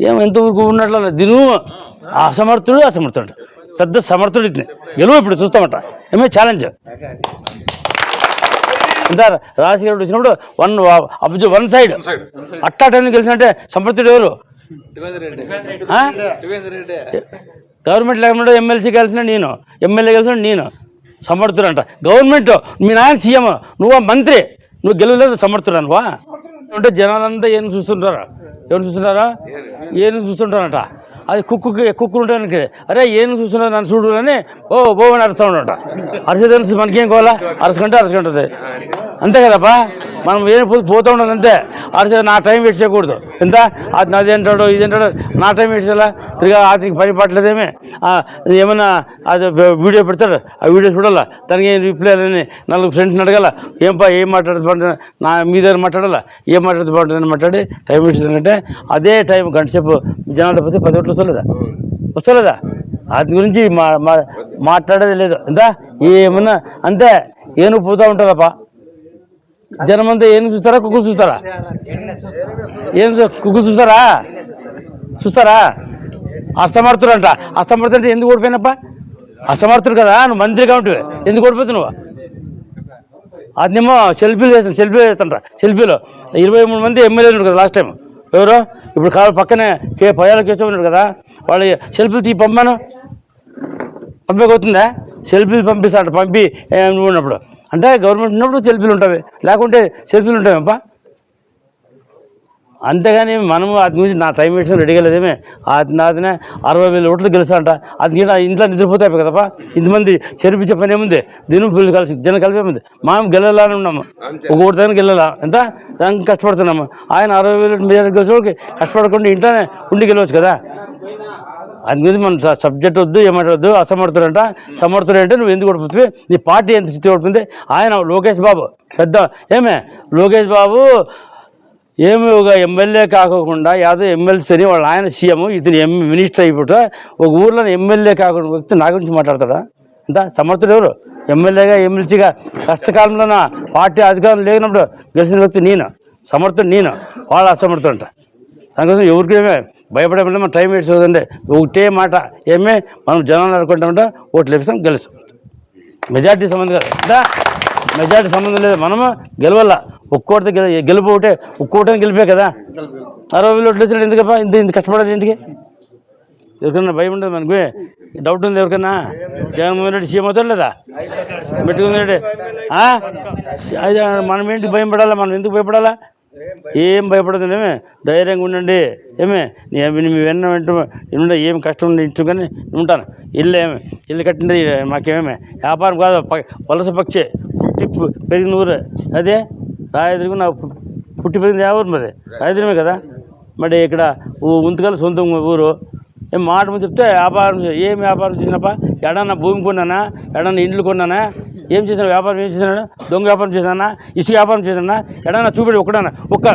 ఏం ఎంత ఊరుకు ఉన్నట్లు దిను అసమర్థుడు అసమర్థుడు. పెద్ద సమర్థుడు ఇతను. గెలువు ఇప్పుడు చూస్తామట. ఏమే ఛాలెంజ్ ఇంత రాజశేఖరుడు వచ్చినప్పుడు వన్ అబ్జు వన్ సైడ్. అట్టా టైం గెలిచినట్టే సమర్థుడు ఎవరు? ఆ? గవర్నమెంట్ లేకుండా ఎమ్మెల్సీ కలిసిన నేను. ఎమ్మెల్యే కలిసిన నేను. సమర్థుడు అంట గవర్నమెంట్ మీ నాయన సీఎం నువ్వు మంత్రి. నువ్వు గెలవలేదు సమర్థుడు అనువా అంటే జనాలంతా ఏం చూస్తుంటారా? ఏం చూస్తున్నారా? ఏను చూస్తుంటానట అది కుక్కు కుక్కులు ఉంటానికి అరే ఏం చూస్తున్నారు నన్ను చూడు అని ఓ బో అని అరుస్తూ ఉండట. అరిసే తెలుసు మనకేం కావాలా? అరసుకుంటే అరసుకుంటుంది. అంతే కదప్పా? మనం ఏం పోతూ ఉండాలి అంతే. అరిసే నా టైం వేస్ట్ చేయకూడదు. ఎంత? అది నాది ఏంటాడు ఇది ఏంటాడు నా టైం వేస్ట్ చేయాలా? తిరిగా ఆతికి పని పట్టలేదేమే. ఏమన్నా అది వీడియో పెడతాడు ఆ వీడియో చూడాలా? దానికి ఏం రిప్లై అని నలుగురు ఫ్రెండ్స్ని అడగాల? ఏం పా ఏం మాట్లాడదు బాగుంటుంది నా మీ దగ్గర మాట్లాడాలా? ఏం మాట్లాడదు బాగుంటుందని మాట్లాడి టైం అంటే అదే టైం గంట సేపు జనాలు పోతే పది ఒకటి వస్తలేదా? వస్తలేదా? వాటి గురించి మా మా- మాట్లాడేది లేదు. ఎంత ఏమన్నా అంతే ఏను పోతూ ఉంటుందప్పా జనమంతా ఏం చూస్తారా? కుక్కలు చూస్తారా? ఏం కుక్కలు చూస్తారా? చూస్తారా? అసమర్థుడు అంట అసమర్థుడు అంటే ఎందుకు ఓడిపోయినప్ప అసమర్థుడు కదా నువ్వు మంత్రిగా ఉంటువే. ఎందుకు ఓడిపోతున్నావు అదేమో సెల్ఫీలు చేస్తాను సెల్ఫీ చేస్తాంట సెల్ఫీలో. ఇరవై మూడు మంది ఎమ్మెల్యేలు ఉన్నారు కదా లాస్ట్ టైం ఎవరు? ఇప్పుడు కావాలి పక్కనే కే పయాల కేశవ్ ఉన్నాడు కదా వాళ్ళు సెల్ఫీలు తీ పంపాను. పంపకపోతుందా? సెల్ఫీలు పంపిస్తాడు పంపి నువ్వు ఉన్నప్పుడు. అంటే గవర్నమెంట్ ఉన్నప్పుడు సెల్ఫీలు ఉంటాయి. లేకుంటే సెల్ఫీలు ఉంటాయప్ప అంతేగాని మనము అది గురించి నా టైం వేసిన రెడీగా లేదేమే. అది నాదినే అరవై వేల ఓట్లు గెలుస్తాంట అది నేను ఇంట్లో నిద్రపోతాయి కదపా ఇంతమంది చెరిపించే పని ఏముంది? దీని పిల్లలు కలిసి జనం కలిపే ఉంది. మనం గెలాలని ఉన్నాము. ఒక ఓటు దానికి గెలాలా ఎంత? దానికి కష్టపడుతున్నాము. ఆయన అరవై వేలు మెజారిటీ గెలిచేవాడికి కష్టపడకుండా ఇంట్లోనే ఉండి గెలవచ్చు కదా? అది గురించి మనం సబ్జెక్ట్ వద్దు ఏమంటవద్దు అసమర్థుడు అంట సమర్థుడు అంటే నువ్వు ఎందుకు ఓడిపోతుంది నీ పార్టీ ఎంత స్థితి ఓడిపోయింది? ఆయన లోకేష్ బాబు. పెద్ద ఏమే? లోకేష్ బాబు ఏమి ఒక ఎమ్మెల్యే కాకుండా యాదో ఎమ్మెల్సీని వాళ్ళ ఆయన సీఎం ఇతను ఎం మినిస్టర్ అయిపోతే ఒక ఊర్లో ఎమ్మెల్యే కాకుండా వ్యక్తి నా గురించి మాట్లాడతాడా? ఎంత సమర్థుడు ఎవరు? ఎమ్మెల్యేగా ఎమ్మెల్సీగా? కష్టకాలంలో నా పార్టీ అధికారం లేనప్పుడు గెలిచిన వ్యక్తి నేను. సమర్థుడు నేను. వాళ్ళ అసమర్థుడు అంట. దానికోసం ఎవరికి ఏమే మనం టైం వేస్ట్ అవుతుందండి ఒకటే మాట ఏమే మనం జనాలు అనుకుంటామంటే ఓట్లు లభిస్తాం గెలుస్తాం. మెజార్టీ సంబంధం కాదు. మెజార్టీ సంబంధం లేదు. మనము గెలవాల? ఒక్కోటి గెలుపు ఒకటే ఒక్కోటని గెలిపే కదా. అరవై వేలు ఓట్లు వచ్చినట్టు ఎందుకప్ప? ఇంత ఇంత కష్టపడాలి ఇంటికి ఎవరికన్నా భయం ఉండదు మనకు. డౌట్ ఉంది ఎవరికన్నా జగన్మోహన్ రెడ్డి సీఎం అవుతాడు లేదా? పెట్టుకుంది రెడ్డి. మనం ఏంటి భయం పడాలా? మనం ఎందుకు భయపడాలా? ఏం భయపడదు ఏమే? ధైర్యంగా ఉండండి. ఏమే? నేను మీ వెన్న వెంట ఏం కష్టం ఉండి కానీ ఉంటాను. ఇల్లు ఏమి? ఇల్లు కట్టింది మాకేమే? వ్యాపారం కాదు. ప- వలస పక్షి. పుట్టి పెరిగిన ఊరు. అదే? రాయదురుగు నా పుట్టి పెరిగింది ఏ ఊరు మరి? రాయదురమే కదా? మరి ఇక్కడ ఊ- ఉంతకల్ సొంత ఊరు. ఏం మాట చెప్తే వ్యాపారం ఏం వ్యాపారం చేసినప్ప? ఎడన్నా భూమి కొన్నానా? ఎడన్నా ఇండ్లు కొన్నానా? ఏం చేసిన వ్యాపారం ఏం చేసినాడు? దొంగ వ్యాపారం చేసానా ఇసుక వ్యాపారం చేశానా ఎడన్నా చూపెట్టి ఒక్కడన్నా ఒక్క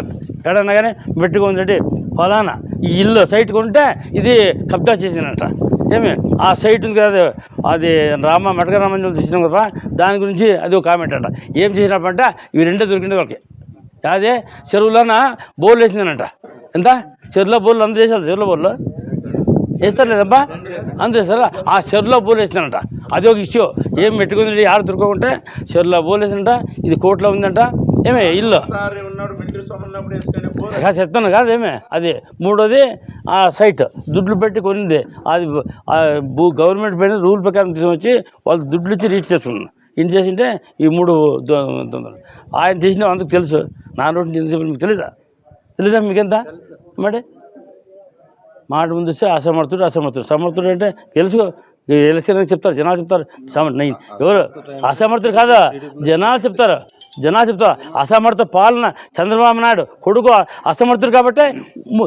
ఎడన్నా కానీ పెట్టుకుందంటే ఫలానా ఈ ఇల్లు సైట్ కొంటే ఇది కబ్జా చేసినట్ట ఏమి? ఆ సైట్ ఉంది కదా అది రామ మెటక రామంజలు తీసినాం కదా దాని గురించి అది ఒక కామెంట్ అంట. ఏం చేసినప్పంట ఇవి రెండే దొరికింది వాళ్ళకి. అదే చెరువులోన? బోర్లు వేసిందనంట. ఎంత? చెరువులో బోర్లు అందరూ వేసారు చెరువులో బోర్లు? వేస్తారు లేదబ్బా అంతే ఆ చెరువులో బోర్లు వేసినారంట అది ఒక ఇష్యూ ఏం పెట్టుకుంది ఆరు దొరకకుంటే? చెరువులో బోర్లు వేసిందంట ఇది కోట్లో ఉందంట. ఏమే ఇల్లు? చెప్తాను కాదు ఏమే? అది మూడోది ఆ సైట్ దుడ్లు పెట్టి కొనింది. అది భూ గవర్నమెంట్ పైన రూల్ ప్రకారం తీసుకొచ్చి వాళ్ళు దుడ్లు ఇచ్చి రీచ్ చేస్తున్నాను ఏం చేసింటే ఈ మూడు ఆయన చేసిన అందుకు తెలుసు. నా నోటి మీకు తెలీదా? తెలీదా మీకెంత? మరి? మాట ముందు వస్తే అసమర్థుడు అసమర్థుడు. సమర్థుడు అంటే తెలుసు. ఎలక్షన్ చెప్తారు. జనాలు చెప్తారు. సమ- ఎవరు? అసమర్థుడు కాదా? జనాలు చెప్తారు. జనాలు అసమర్థ పాలన చంద్రబాబు నాయుడు కొడుకు అసమర్థుడు కాబట్టి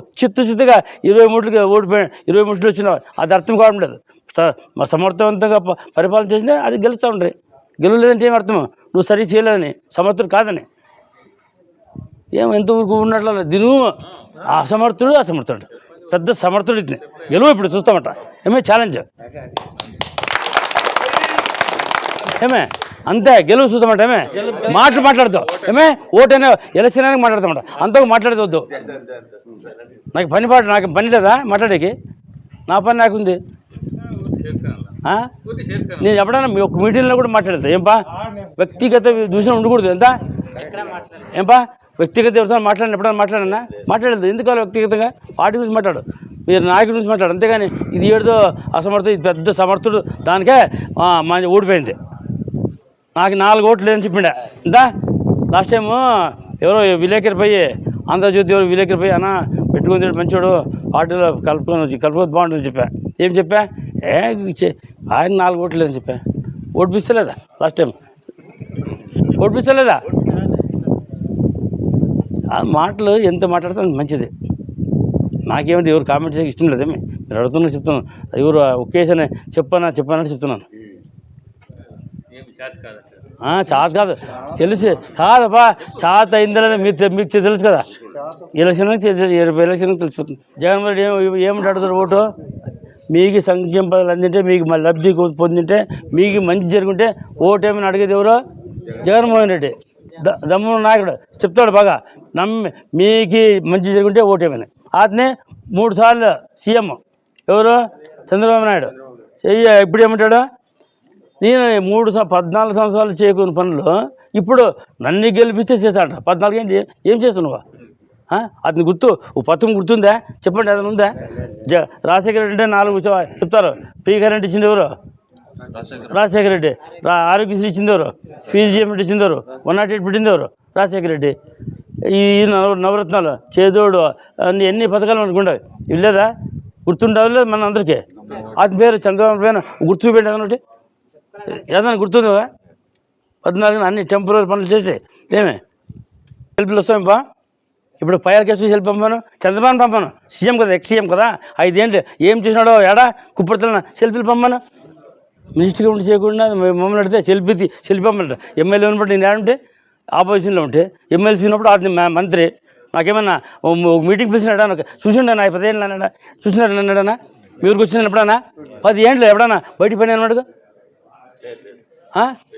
చిత్తు చిత్తుగా ఇరవై మూడుకి ఓడిపోయి ఇరవై మూడులు వచ్చిన అది అర్థం కావడం లేదు. స- సమర్థవంతంగా పరిపాలన చేసినా అది గెలుస్తూ ఉండే గెలవలేదంటే ఏం అర్థం నువ్వు సరి చేయలేదని సమర్థుడు కాదని. ఏం ఎంత ఊరుకు ఉన్నట్లు దిను అసమర్థుడు అసమర్థుడు. పెద్ద సమర్థుడు ఇది గెలువు ఇప్పుడు చూస్తామట. ఏమే ఛాలెంజ్ ఏమే? అంతే గెలుపు చూస్తామంట ఏమే? మాటలు మాట్లాడతావు ఏమే? ఓటైనా ఎలక్షన్ అయినా మాట్లాడతామంట. అంతకు మాట్లాడవద్దు నాకు పని పాట నాకు పని లేదా? మాట్లాడేకి. నా పని నాకుంది. ఆ? నేను ఎప్పుడైనా మీ ఒక మీటింగ్లో కూడా మాట్లాడతా ఏంపా? వ్యక్తిగత దూషణ ఉండకూడదు. ఎంత? ఏంపా? వ్యక్తిగత ఎవరితో మాట్లాడిన ఎప్పుడైనా మాట్లాడన్నా మాట్లాడలేదు ఎందుకు వ్యక్తిగతంగా? పార్టీ గురించి మాట్లాడు. మీరు నాయకుడి గురించి మాట్లాడు. అంతేగాని ఇది ఏడుదో అసమర్థుడు ఇది పెద్ద సమర్థుడు దానికే మా ఓడిపోయింది. నాకు నాలుగు ఓట్లు లేదని చెప్పిండే. ఇందా లాస్ట్ టైము ఎవరో విలేకరి పోయి ఆంధ్రజ్యోతి ఎవరు విలేకరి పోయి అన్న పెట్టుకుని తిరిగి మంచోడు పార్టీలో కలుపుకొని కలుపుకొని బాగుంటుంది చెప్పా. ఏం చెప్పా? ఏ ఆయన నాలుగు ఓట్లు లేదని చెప్పా. ఓడిపిస్తలేదా లాస్ట్ టైం ఓడిపిస్తలేదా? ఆ మాటలు ఎంత మాట్లాడితే మంచిది. నాకేమిటి ఎవరు కామెంట్ చేయక ఇష్టం లేదేమి? మీరు అడుగుతున్నా చెప్తున్నాను ఎవరు ఒకేసారి చెప్పనా చెప్పనా చెప్తున్నాను. చాత్ కాదు. తెలుసు. కాదప్పా చాత్ అయిందని మీరు మీకు తెలుసు కదా. ఎలక్షన్ ఎలక్షన్ తెలిసిపోతుంది జగన్మోహన్ రెడ్డి ఏమంటాడు అడుగుతారు ఓటు? మీకు సంక్షేమ పదాలు అందింటే మీకు లబ్ధి పొందింటే మీకు మంచి జరుగుంటే ఓటు ఏమైనా అడిగేది ఎవరు? జగన్మోహన్ రెడ్డి. దమ్ము నాయకుడు. చెప్తాడు బాగా. నమ్మి మీకు మంచి జరుగుంటే ఓటు ఏమైనా అతనే మూడు సార్లు సీఎం. ఎవరు? చంద్రబాబు నాయుడు. ఇప్పుడు ఏమంటాడు? నేను మూడు పద్నాలుగు సంవత్సరాలు చేయకుని పనులు ఇప్పుడు నన్ను గెలిపిస్తే చేశాడ పద్నాలుగు ఏంటి? ఏం చేస్తున్నావా? అతని గుర్తు ఓ పథకం గుర్తుందా? చెప్పండి అతను ఉందా? జ రాజశేఖర రెడ్డి అంటే నాలుగు చెప్తారు. ఫ్రీ కరెంట్ ఇచ్చింది ఎవరు? రాజశేఖర రెడ్డి. రా ఆరోగ్యశ్రీ ఇచ్చింది ఎవరు? ఫీజీఎం ఇచ్చింది ఎవరు? వన్ నాట్ ఎయిట్ పెట్టింది ఎవరు? రాజశేఖర రెడ్డి. ఈ నవ నవరత్నాలు చేదోడు అన్ని ఎన్ని పథకాలు అనుకుంటాయి ఇవి లేదా? గుర్తుండవు లేదు మన అందరికీ? అతని పేరు చంద్రబాబు పేరు గుర్తు చూపెట్టి ఏదైనా గుర్తుందా పద్నాలుగు అన్ని టెంపరీ పనులు చేసి ఏమే? హెల్ప్లు వస్తాయంపా ఇప్పుడు ఫైర్ కేసు హెల్ప్ పంపాను? చంద్రబాబు పంపాను. సీఎం కదా ఎక్స్ సీఎం కదా. ఐదేంటి ఏం చేసినాడో ఏడా? కుప్పడుతున్నా సెల్ఫీలు పంపాను. మినిస్టర్గా ఉండి చేయకుండా మమ్మల్ని అడిగితే సెల్ఫీ సెల్ఫీ పంపండి. ఎమ్మెల్యే ఉన్నప్పుడు నేను ఏడుంటే ఆపోజిషన్లో ఉంటే ఎమ్మెల్సీ ఉన్నప్పుడు అతని మంత్రి నాకేమన్నా ఒక మీటింగ్ పిలిచినాడా? చూసిండా నా పదేళ్ళు అన్నాడా చూసినాడు అన్నాడనా మీ ఊరికి వచ్చిన ఎప్పుడన్నా? పది ఏండ్లు ఎప్పుడన్నా? బయట పని అన్నాడు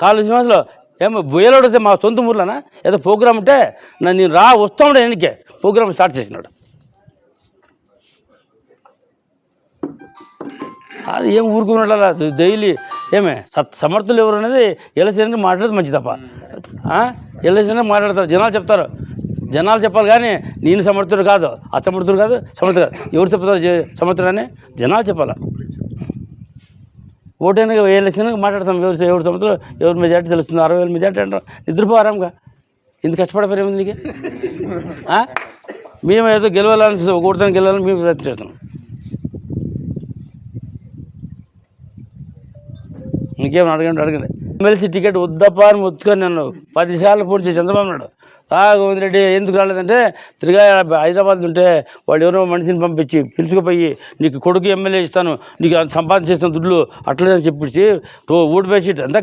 కాలు శ్రీనివాసులు ఏమో బొయ్యలోడు వస్తే మా సొంత ఊర్లోనా? ఏదో ప్రోగ్రామ్ ఉంటే నన్ను నేను రా వస్తా ఉండే ఎన్నికే. ప్రోగ్రామ్ స్టార్ట్ చేసినాడు. అది ఏం ఊరుకున్నట్ల డైలీ ఏమే సత్ సమర్థులు ఎవరు అనేది ఎలసీనికి మాట్లాడేది మంచి తప్ప. ఎలసీని మాట్లాడతారు. జనాలు చెప్తారు. జనాలు చెప్పాలి కానీ నేను సమర్థుడు కాదు అసమర్థుడు కాదు సమర్థుడు కాదు. ఎవరు చెప్తారు సమర్థుడు అని? జనాలు చెప్పాలి? ఓటైనా ఎలక్షన్ మాట్లాడతాం? ఎవరు ఎవరు సంవత్సరం ఎవరు మెజార్టీ తెలుస్తుంది? అరవై వేల మెజార్టీ అంటారు. నిద్రపోరాంగా. ఇంత కష్టపడే ఉంది నీకు? మేము ఏదో గెలవాలని ఒకటితో గెలవాలని మేము ప్రయత్నం చేస్తాం ఇంకేం అడగండి అడగండి. ఎమ్మెల్సీ టికెట్ వద్దప్పా అని ఒత్తుకొని నన్ను పదిసార్లు పూర్తి చంద్రబాబు నాయుడు గోవింద్ రెడ్డి ఎందుకు రాలేదంటే తిరిగా హైదరాబాద్ ఉంటే వాళ్ళు ఎవరో మనిషిని పంపించి పిలుచుకుపోయి నీకు కొడుకు ఎమ్మెల్యే ఇస్తాను నీకు అంత సంపాదన చేసిన దుడ్లు అట్లనే చెప్పేసి ఓడిపోయే సీట్ అంతా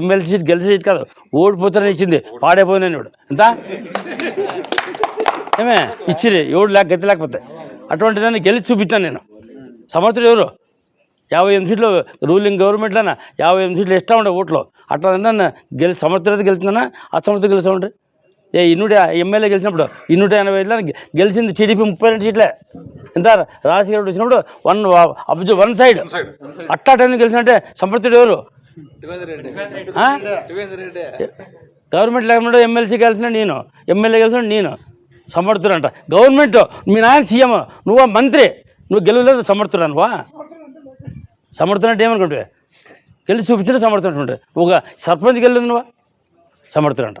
ఎమ్మెల్యే సీట్ గెలిచే సీట్ కాదు ఓడిపోతానని ఇచ్చింది పాడైపోయినాను వాడు. ఎంత ఏమే ఇచ్చిరి ఎవడు లేక గతి లేకపోతే. అటువంటి దాన్ని గెలిచి చూపించాను నేను. సమర్థుడు ఎవరు? యాభై ఎనిమిది సీట్లు రూలింగ్ గవర్నమెంట్లోనా? యాభై ఎనిమిది సీట్లు ఇష్టం ఉండే ఓట్లో. అట్లా అన్నా గెలి సమర్థులైతే గెలుస్తుందన్నా అసమర్థులు గెలుస్తూ ఉండే ఏ ఇన్నుడే ఎమ్మెల్యే గెలిచినప్పుడు ఇన్నూట ఎనభై ఐదులో గెలిచింది టీడీపీ ముప్పై రెండు సీట్లే. ఎంత రాజశేఖర రెడ్డి వచ్చినప్పుడు వన్ అబ్జు వన్ సైడ్. అట్టా టైం గెలిచినట్టే సమర్థుడు ఎవరు? గవర్నమెంట్ లేకుండా ఎమ్మెల్సీ గెలిచిన నేను ఎమ్మెల్యే గెలిచిన నేను. సమర్థుడు అంట గవర్నమెంట్ మీ నాయన సీఎం నువ్వు మంత్రి? నువ్వు గెలవలేదు సమర్థుడు అనువా సమర్థుడు అంటే ఏమనుకుంటే? గెలిచి చూపించిన సమర్థుడు ఒక సర్పంచ్ గెలలేదు నువ్వా? సమర్థుడు అంట